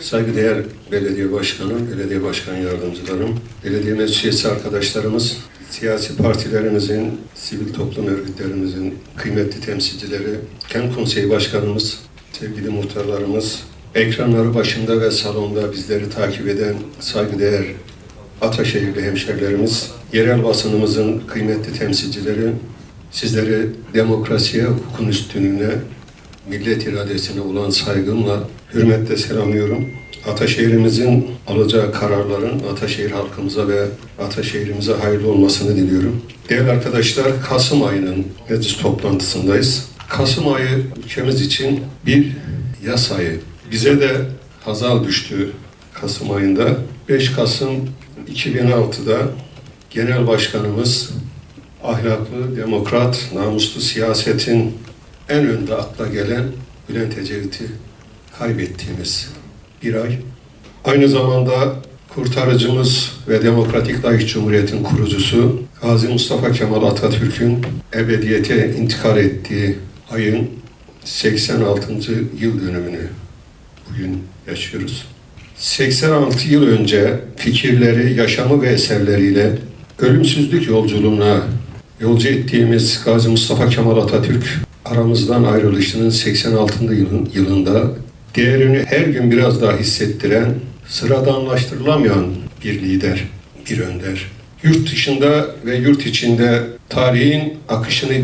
Saygıdeğer belediye başkanım, belediye başkan yardımcılarım, belediye meclis üyesi arkadaşlarımız, siyasi partilerimizin, sivil toplum örgütlerimizin kıymetli temsilcileri, kent konseyi başkanımız, sevgili muhtarlarımız, ekranları başında ve salonda bizleri takip eden saygıdeğer Ataşehirli hemşerilerimiz, yerel basınımızın kıymetli temsilcileri, sizleri demokrasiye, hukukun üstünlüğüne, millet iradesine olan saygımla, hürmetle selamlıyorum. Ataşehir'imizin alacağı kararların Ataşehir halkımıza ve Ataşehir'imize hayırlı olmasını diliyorum. Değerli arkadaşlar, Kasım ayının meclis toplantısındayız. Kasım ayı ülkemiz için bir yas ayı. Bize de hazal düştü Kasım ayında. 5 Kasım 2006'da Genel Başkanımız ahlaklı, demokrat, namuslu siyasetin en önde akla gelen Bülent Ecevit'i kaybettiğimiz bir ay. Aynı zamanda kurtarıcımız ve Demokratik Layık Cumhuriyet'in kurucusu Gazi Mustafa Kemal Atatürk'ün ebediyete intikal ettiği ayın 86. yıl dönümünü bugün yaşıyoruz. 86 yıl önce fikirleri, yaşamı ve eserleriyle ölümsüzlük yolculuğuna yolcu ettiğimiz Gazi Mustafa Kemal Atatürk aramızdan ayrılışının 86. yılın, yılında değerini her gün biraz daha hissettiren, sıradanlaştırılamayan bir lider, bir önder. Yurt dışında ve yurt içinde tarihin akışını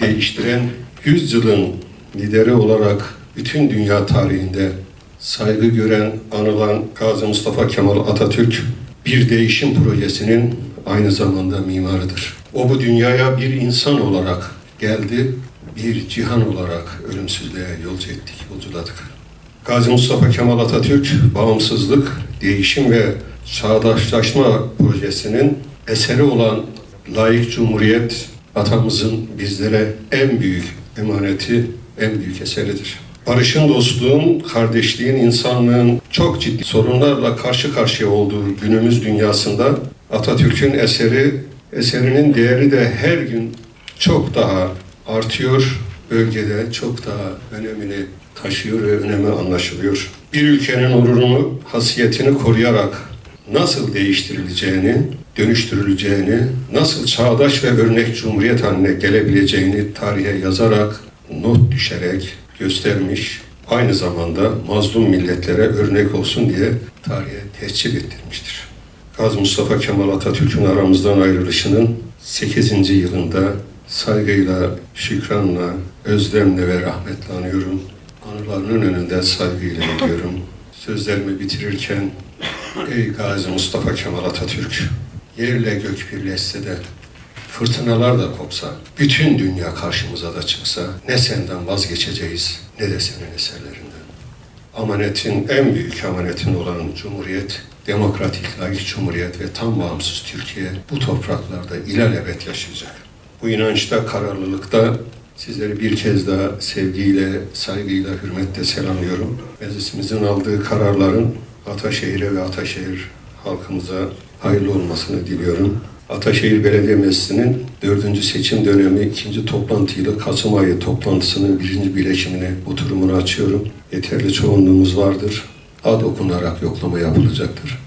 değiştiren 100 yılın lideri olarak bütün dünya tarihinde saygı gören, anılan Gazi Mustafa Kemal Atatürk bir değişim projesinin aynı zamanda mimarıdır. O bu dünyaya bir insan olarak geldi, bir cihan olarak ölümsüzlüğe yolcu ettik, yolculadık. Gazi Mustafa Kemal Atatürk bağımsızlık, değişim ve çağdaşlaşma projesinin eseri olan layık cumhuriyet atamızın bizlere en büyük emaneti, en büyük eseridir. Barışın, dostluğun, kardeşliğin, insanlığın çok ciddi sorunlarla karşı karşıya olduğu günümüz dünyasında Atatürk'ün eseri, eserinin değeri de her gün çok daha artıyor. Bölgede çok daha önemini taşıyor ve önemi anlaşılıyor. Bir ülkenin onurunu, hasiyetini koruyarak nasıl değiştirileceğini, dönüştürüleceğini, nasıl çağdaş ve örnek cumhuriyet haline gelebileceğini tarihe yazarak, not düşerek göstermiş, aynı zamanda mazlum milletlere örnek olsun diye tarihe tescil ettirmiştir. Gazi Mustafa Kemal Atatürk'ün aramızdan ayrılışının 8. yılında saygıyla, şükranla, özlemle ve rahmetle anıyorum. Anılarının önünde saygıyla ediyorum. Sözlerimi bitirirken, ey Gazi Mustafa Kemal Atatürk, yerle gök birleşse de fırtınalar da kopsa, bütün dünya karşımıza da çıksa ne senden vazgeçeceğiz ne de senin eserlerinden. Amanetin en büyük amanetin olan Cumhuriyet, demokratik, layık Cumhuriyet ve tam bağımsız Türkiye bu topraklarda ilelebet yaşayacak. Bu inançta, kararlılıkta sizleri bir kez daha sevgiyle, saygıyla, hürmetle selamlıyorum. Meclisimizin aldığı kararların Ataşehir'e ve Ataşehir halkımıza hayırlı olmasını diliyorum. Ataşehir Belediye Meclisi'nin dördüncü seçim dönemi ikinci toplantıyla Kasım ayı toplantısının birinci bileşimini, oturumunu açıyorum. Yeterli çoğunluğumuz vardır. Ad okunarak yoklama yapılacaktır.